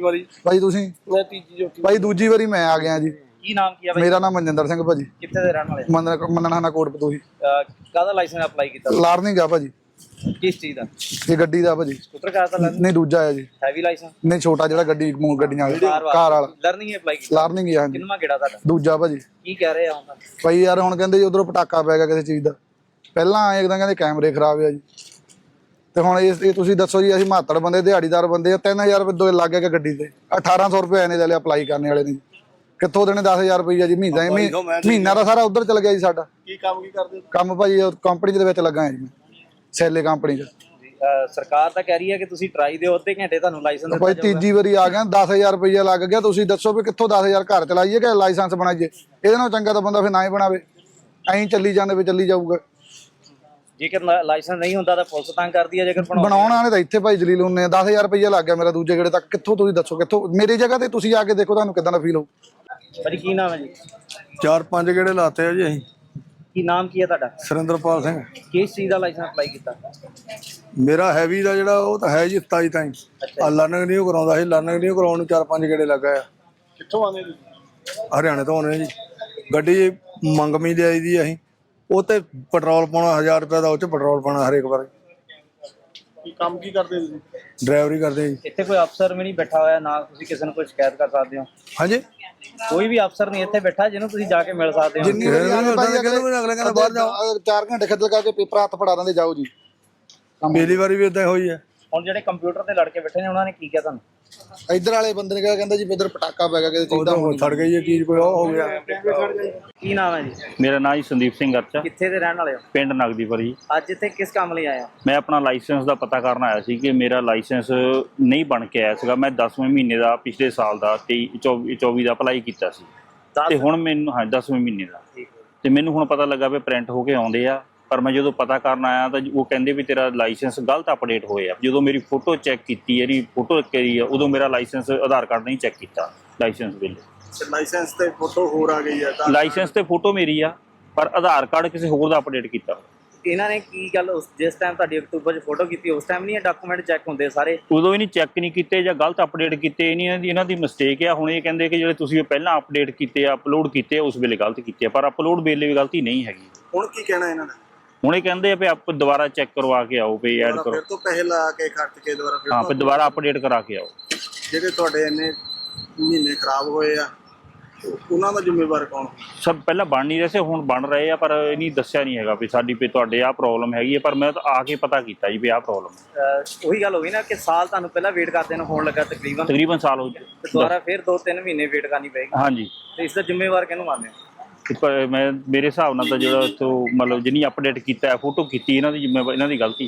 ਵਾਰੀ। ਭਾਈ ਤੁਸੀਂ? ਮੈਂ ਤੀਜੀ ਚੌਥੀ ਭਾਈ ਦੂਜੀ ਵਾਰੀ ਮੈਂ ਆ ਗਿਆ ਜੀ। ਕੀ ਨਾਮ ਕੀ ਆ ਬਾਈ ਮੇਰਾ ਨਾਮ ਮਨਜਿੰਦਰ ਸਿੰਘ ਭਾਜੀ। ਕਿੱਥੇ ਦੇ ਰਹਿਣ ਵਾਲੇ ਮੰਨਣਾ ਮੰਨਣਾ ਕੋਟ ਪਤੋਹੀ। ਕਾਹਦਾ ਲਾਇਸੈਂਸ ਅਪਲਾਈ ਕੀਤਾ? ਲਾਰਨਿੰਗ ਆ ਭਾਜੀ। ਕਿਸ ਚੀਜ਼ ਦਾ? ਇਹ ਗੱਡੀ ਦਾ ਭਾਜੀ। ਸਕੂਟਰ ਕਾਰ ਦਾ ਨਹੀਂ ਦੂਜਾ ਆ ਜੀ। ਹੈਵੀ ਲਾਇਸੈਂਸ ਨਹੀਂ ਛੋਟਾ ਜਿਹੜਾ ਗੱਡੀ ਮੂੰਹ ਗੱਡੀਆਂ ਵਾਲਾ। ਕਾਰ ਵਾਲਾ। ਲਰਨਿੰਗ ਅਪਲਾਈ ਕੀਤਾ? ਲਾਰਨਿੰਗ ਹੀ ਆ ਹਾਂਜੀ। ਕਿੰਨਵਾਂ ਗੇੜਾ ਤੁਹਾਡਾ? ਦੂਜਾ ਭਾਜੀ। ਕੀ ਕਹਿ ਰਹੇ ਆ ਹੁਣ? ਭਾਈ ਯਾਰ ਹੁਣ ਕਹਿੰਦੇ ਜੀ ਉਧਰੋਂ ਪਟਾਕਾ ਪੈ ਗਿਆ ਕਿਸੇ ਚੀਜ਼ ਦਾ। ਪਹਿਲਾਂ ਆਏ ਇੱਕਦਮ ਕਹਿੰਦੇ ਕੈਮਰੇ ਖਰਾਬ ਆ ਜੀ। ਤੇ ਹੁਣ ਇਹ ਇਹ ਤੁਸੀਂ ਦੱਸੋ ਜੀ ਅਸੀਂ ਮਾਤੜ ਬੰਦੇ ਦਿਹਾੜੀਦਾਰ ਬੰਦੇ ਆ 3000 ਰੁਪਏ ਦੋ ਲੱਗ ਗਿਆ ਗੱਡੀ ਤੇ। 1800 ਰੁਪਏ ਇਹਨੇ ਲੈ ਲਿਆ ਅਪਲਾਈ ਕਰਨੇ ਵਾਲੇ ਨੇ। ਕਿੱਥੋਂ ਦੇਣੇ 10000 ਰੁਪਏ ਜੀ? ਮਹੀਨਾ ਮਹੀਨਾ ਦਾ ਸਾਰਾ ਉਧਰ ਚਲ ਗਿਆ ਜੀ ਸਾਡਾ। ਕੀ ਕੰਮ ਕੀ ਕਰਦੇ ਹੋ? ਕੰਮ ਭਾਜੀ ਕੰਪਨੀ ਦੇ ਵਿੱਚ ਲੱਗਾ ਹਾਂ ਜੀ ਮੈਂ ਸੈਲੇ ਕੰਪਨੀ 'ਚ ਸਰਕਾਰ ਤਾਂ ਕਹਿ ਰਹੀ ਹੈ ਕਿ ਤੁਸੀਂ ਟਰਾਈ ਦਿਓ ਅੱਧੇ ਘੰਟੇ ਤੁਹਾਨੂੰ ਲਾਇਸੈਂਸ ਦਿੱਤਾ ਭਾਈ ਜਾਊਗਾ। ਤੀਜੀ ਵਾਰੀ ਆ ਗਿਆ 10000 ਰੁਪਏ ਲੱਗ ਗਿਆ। ਤੁਸੀਂ ਦੱਸੋ ਵੀ ਕਿੱਥੋਂ 10000 ਘਰ ਚਲਾਈਏ ਕਿ ਲਾਇਸੈਂਸ ਬਣਾਈਏ? ਇਹਦੇ ਨਾਲ ਚੰਗਾ ਤਾਂ ਬੰਦਾ ਫਿਰ ਨਾ ਹੀ ਬਣਾਵੇ। ਐਂ ਚੱਲੀ ਜਾਂਦੇ ਵੀ ਚੱਲੀ ਜਾਊਗਾ। ਜੇਕਰ ਲਾਇਸੈਂਸ ਨਹੀਂ ਹੁੰਦਾ ਤਾਂ ਪੁਲਿਸ ਤੰਗ ਕਰਦੀ ਹੈ ਜੇਕਰ ਬਣਾਉਣਾ ਵਾਲੇ ਤਾਂ ਇੱਥੇ ਭਾਈ ਜਲੀਲ ਹੁੰਨੇ ਆ 10000 ਰੁਪਏ ਲੱਗ ਗਿਆ ਮੇਰਾ ਦੂਜੇ ਗੇੜੇ ਤੱਕ। ਕਿੱਥੋਂ ਤੁਸੀਂ ਦੱਸੋ ਕਿੱਥੋਂ? ਮੇਰੀ ਜਗ੍ਹਾ ਤੇ ਤੁਸੀਂ ਆ ਕੇ ਦੇਖੋ ਤੁਹਾਨੂੰ ਕਿਦਾਂ ਦਾ ਫੀਲ ਹੋਊ। ਭਾਜੀ ਕੀ ਨਾਮ ਹੈ ਜੀ? ਚਾਰ ਪੰਜ ਗੇੜੇ ਲਾਤੇ ਆ ਜੀ ਅਸੀਂ। ਕੀ ਨਾਮ ਕੀ ਹੈ ਤੁਹਾਡਾ? ਸੁਰਿੰਦਰਪਾਲ ਸਿੰਘ। ਕਿਸ ਚੀਜ਼ ਦਾ ਲਾਇਸੈਂਸ ਅਪਲਾਈ ਕੀਤਾ? ਮੇਰਾ ਹੈਵੀ ਦਾ ਜਿਹੜਾ ਉਹ ਤਾਂ ਹੈ ਜੀ 27 ਤਾਈਂ। ਆ ਲਰਨਿੰਗ ਨਹੀਂ ਕਰਾਉਂਦਾ ਸੀ ਲਰਨਿੰਗ ਨਹੀਂ ਕਰਾਉਣ ਨੂੰ ਚਾਰ ਪੰਜ ਗੇੜੇ ਲੱਗਾ ਆ। ਕਿੱਥੋਂ ਆਉਂਦੇ ਤੁਸੀਂ? ਹਰਿਆਣੇ ਤੋਂ ਆਉਣੇ ਜੀ। ਗੱਡੀ ਮੰਗਮੀ ਦੇ ਆਈ ਦੀ ਅਸੀਂ। ਉਹ ਤੇ ਪੈਟਰੋਲ ਪਾਉਣਾ 1000 ਰੁਪਏ ਦਾ ਉਹ ਚ ਪੈਟਰੋਲ ਪਾਉਣਾ ਹਰੇਕ ਵਾਰ। ਕੀ ਕੰਮ ਕੀ ਕਰਦੇ ਤੁਸੀਂ? ਡਰਾਈਵਰੀ ਕਰਦੇ ਜੀ। ਇੱਥੇ ਕੋਈ ਅਫਸਰ ਵੀ ਨਹੀਂ ਬੈਠਾ ਹੋਇਆ ਨਾ ਤੁਸੀਂ ਕਿਸੇ ਨੂੰ ਕੋਈ ਸ਼ਿਕਾਇਤ ਕਰ ਸਕਦੇ ਹੋ। ਹਾਂਜੀ। ਕੋਈ ਵੀ ਅਫਸਰ ਨਹੀਂ ਇੱਥੇ ਬੈਠਾ ਜਿਹਨੂੰ ਤੁਸੀਂ ਜਾ ਕੇ ਮਿਲ ਸਕਦੇ ਹੋ। ਜਿੰਨੀ ਵਾਰੀ ਆਏ ਭਾਈ ਕਹਿੰਦੇ ਵੀ ਅਗਲੇ ਕਹਿੰਦੇ ਬਾਹਰ ਜਾਓ। 4 ਘੰਟੇ ਖੱਦਲ ਕਰਕੇ ਪੇਪਰ ਹੱਥ ਫੜਾ ਦਿੰਦੇ ਜਾਓ ਜੀ। ਪਿਛਲੀ ਵਾਰੀ ਵੀ ਇਦਾਂ ਹੋਈ ਹੈ। ਹੁਣ ਜਿਹੜੇ ਕੰਪਿਊਟਰ ਤੇ ਲੜਕੇ ਬੈਠੇ ਨੇ ਉਹਨਾਂ ਨੇ ਕੀ ਕਿਹਾ ਤੁਹਾਨੂੰ? ਇੱਧਰ ਵਾਲੇ ਬੰਦੇ ਨੇ ਕਿਹਾ ਕਹਿੰਦਾ ਜੀ ਇੱਧਰ ਪਟਾਕਾ ਪੈ ਗਿਆ ਕਿਸੇ ਚੀਜ਼ ਉਦੋਂ ਸੜ ਗਈ ਇਹ ਚੀਜ਼ ਕੋਈ ਉਹ ਹੋ ਗਿਆ। ਕੀ ਨਾਮ ਹੈ ਜੀ? ਮੇਰਾ ਨਾਮ ਜੀ ਸੰਦੀਪ ਸਿੰਘ ਅਰਚਾ। ਕਿੱਥੇ ਦੇ ਰਹਿਣ ਵਾਲੇ ਹੋ? ਪਿੰਡ ਨਗਦੀਪੁਰ ਜੀ ਅੱਜ ਇੱਥੇ ਕਿਸ ਕੰਮ ਲਈ ਹੋ? ਮੈਂ ਆਪਣਾ ਲਾਇਸੈਂਸ ਦਾ ਪਤਾ ਕਰਨ ਆਇਆ ਸੀ ਕਿ ਮੇਰਾ ਲਾਇਸੈਂਸ ਨਹੀਂ ਬਣ ਕੇ ਆਇਆ ਸੀਗਾ। ਮੈਂ 10ਵੇਂ ਮਹੀਨੇ ਦਾ ਪਿਛਲੇ ਸਾਲ ਦਾ 23 24 24 ਦਾ ਅਪਲਾਈ ਕੀਤਾ ਸੀ। ਤੇ ਹੁਣ ਮੈਨੂੰ ਹਾਂ 10ਵੇਂ ਮਹੀਨੇ ਦਾ। ਤੇ ਮੈਨੂੰ ਹੁਣ ਪਤਾ ਲੱਗਾ ਵੀ ਪ੍ਰਿੰਟ ਹੋ ਕੇ ਆਉਂਦੇ ਆ। ਪਰ ਮੈਂ ਜਦੋਂ ਪਤਾ ਕਰਨ ਆਇਆ ਤਾਂ ਉਹ ਕਹਿੰਦੇ ਵੀ ਤੇਰਾ ਲਾਇਸੈਂਸ ਗਲਤ ਅਪਡੇਟ ਹੋਇਆ। ਜਦੋਂ ਮੇਰੀ ਫੋਟੋ ਚੈੱਕ ਕੀਤੀ ਇਹਦੀ ਫੋਟੋ ਕਰੀ ਆ ਉਦੋਂ ਮੇਰਾ ਲਾਇਸੈਂਸ ਆਧਾਰ ਕਾਰਡ ਨਹੀਂ ਚੈੱਕ ਕੀਤਾ ਲਾਇਸੈਂਸ ਬਿੱਲ। ਲਾਇਸੈਂਸ ਤੇ ਫੋਟੋ ਹੋਰ ਆ ਗਈ ਹੈ ਲਾਇਸੈਂਸ ਤੇ ਫੋਟੋ ਮੇਰੀ ਆ ਪਰ ਆਧਾਰ ਕਾਰਡ ਕਿਸੇ ਹੋਰ ਦਾ ਅਪਡੇਟ ਕੀਤਾ। ਇਹਨਾਂ ਨੇ ਕੀ ਗੱਲ ਉਸ ਜਿਸ ਟਾਈਮ ਤੁਹਾਡੀ ਅਕਤੂਬਰ 'ਚ ਫੋਟੋ ਕੀਤੀ ਉਸ ਟਾਈਮ ਨਹੀਂ ਇਹ ਡਾਕੂਮੈਂਟ ਚੈੱਕ ਹੁੰਦੇ ਸਾਰੇ? ਉਦੋਂ ਹੀ ਨਹੀਂ ਚੈੱਕ ਨਹੀਂ ਕੀਤੇ ਜਾਂ ਗਲਤ ਅਪਡੇਟ ਕੀਤੇ ਇਹ ਨਹੀਂ ਇਹਨਾਂ ਦੀ ਇਹਨਾਂ ਦੀ ਮਿਸਟੇਕ ਆ। ਹੁਣ ਇਹ ਕਹਿੰਦੇ ਕਿ ਜਿਹੜੇ ਤੁਸੀਂ ਪਹਿਲਾਂ ਅਪਡੇਟ ਕੀਤੇ ਆ ਅਪਲੋਡ ਕੀਤੇ ਆ, ਉਸ ਵੇਲੇ ਗਲਤ ਕੀਤੇ ਆ ਪਰ ਅਪਲੋਡ ਵੇਲੇ ਵੀ ਗਲਤੀ ਨਹੀਂ ਹੈਗੀ। ਹੁਣ ਕੀ ਕਹਿਣਾ ਇਹਨਾਂ ਦਾ ਹੁਣ ਇਹ ਕਹਿੰਦੇ ਆ ਵੀ ਆਪ ਦੁਬਾਰਾ ਚੈੱਕ ਕਰਵਾ ਕੇ ਆਓ ਵੀ ਐਡ ਕਰੋ। ਫਿਰ ਤੋਂ ਪੈਸੇ ਲਾ ਕੇ ਖਰਚ ਕੇ ਦੁਬਾਰਾ ਫਿਰ ਹਾਂ ਫਿਰ ਦੁਬਾਰਾ ਅਪਡੇਟ ਕਰਾ ਕੇ ਆਓ। ਜਿਹੜੇ ਤੁਹਾਡੇ ਇੰਨੇ ਮਹੀਨੇ ਖਰਾਬ ਹੋਏ ਆ ਉਹਨਾਂ ਦਾ ਜ਼ਿੰਮੇਵਾਰ ਕੌਣ? ਸਭ ਪਹਿਲਾਂ ਬਣ ਨਹੀਂ ਰਹੇ ਸੀ ਹੁਣ ਬਣ ਰਹੇ ਆ ਪਰ ਇਹ ਨਹੀਂ ਦੱਸਿਆ ਨਹੀਂ ਹੈਗਾ ਵੀ ਸਾਡੀ ਵੀ ਤੁਹਾਡੇ ਆ ਪ੍ਰੋਬਲਮ ਹੈਗੀ ਹੈ ਪਰ ਮੈਂ ਤਾਂ ਆ ਕੇ ਪਤਾ ਕੀਤਾ ਜੀ ਵੀ ਆ। ਪ੍ਰੋਬਲਮ ਅਹ ਉਹੀ ਗੱਲ ਹੋ ਗਈ ਨਾ ਕਿ ਸਾਲ ਤੁਹਾਨੂੰ ਪਹਿਲਾਂ ਵੇਟ ਕਰਦੇ ਨੂੰ ਹੋਣ ਲੱਗਾ ਤਕਰੀਬਨ। ਤੇ ਤਕਰੀਬਨ ਸਾਲ ਹੋ ਦੁਬਾਰਾ ਫਿਰ 2-3 ਮਹੀਨੇ ਵੇਟ ਕਰਨੀ ਪਏਗੀ। ਹਾਂਜੀ। ਤੇ ਇਸ ਦਾ ਜ਼ਿੰਮੇਵਾਰ ਕਿਹਨੂੰ ਮੰਨਦੇ ਹੋ? ਤੇ ਮੈਂ, ਮੇਰੇ ਹਿਸਾਬ ਨਾਲ ਤਾਂ ਜਿਹੜਾ ਇੱਥੋਂ ਮਤਲਬ ਜਿੰਨੀ ਅਪਡੇਟ ਕੀਤਾ ਫੋਟੋ ਕੀਤੀ, ਇਹਨਾਂ ਦੀ ਜ਼ਿੰਮੇਵਾਰੀ ਇਹਨਾਂ ਦੀ ਗਲਤੀ